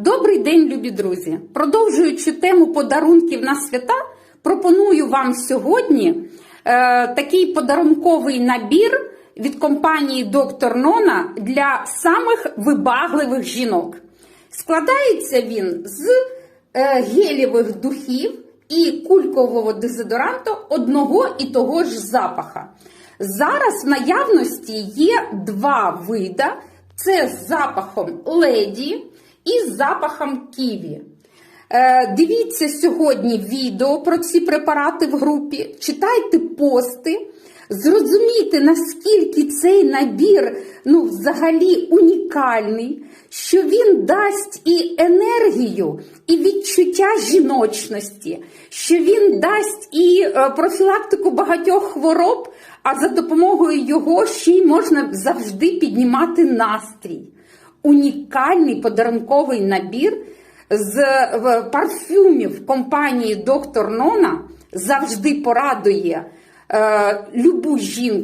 Добрий день, любі друзі! Продовжуючи тему подарунків на свята, пропоную вам сьогодні е, такий подарунковий набір від компанії Доктор Нона для самих вибагливих жінок. Складається він з е, гелєвих духів і кулькового дезодоранту одного і того ж запаха. Зараз в наявності є два вида: це з запахом леді і запахом ківі. Е, дивіться сьогодні відео про ці препарати в групі, читайте пости, зрозумійте, наскільки цей набір ну, взагалі унікальний, що він дасть і енергію, і відчуття жіночності, що він дасть і е, профілактику багатьох хвороб, а за допомогою його ще й можна завжди піднімати настрій. Унікальний подарунковий набір з парфюмів компанії Доктор Нона завжди порадує е, любу жінку.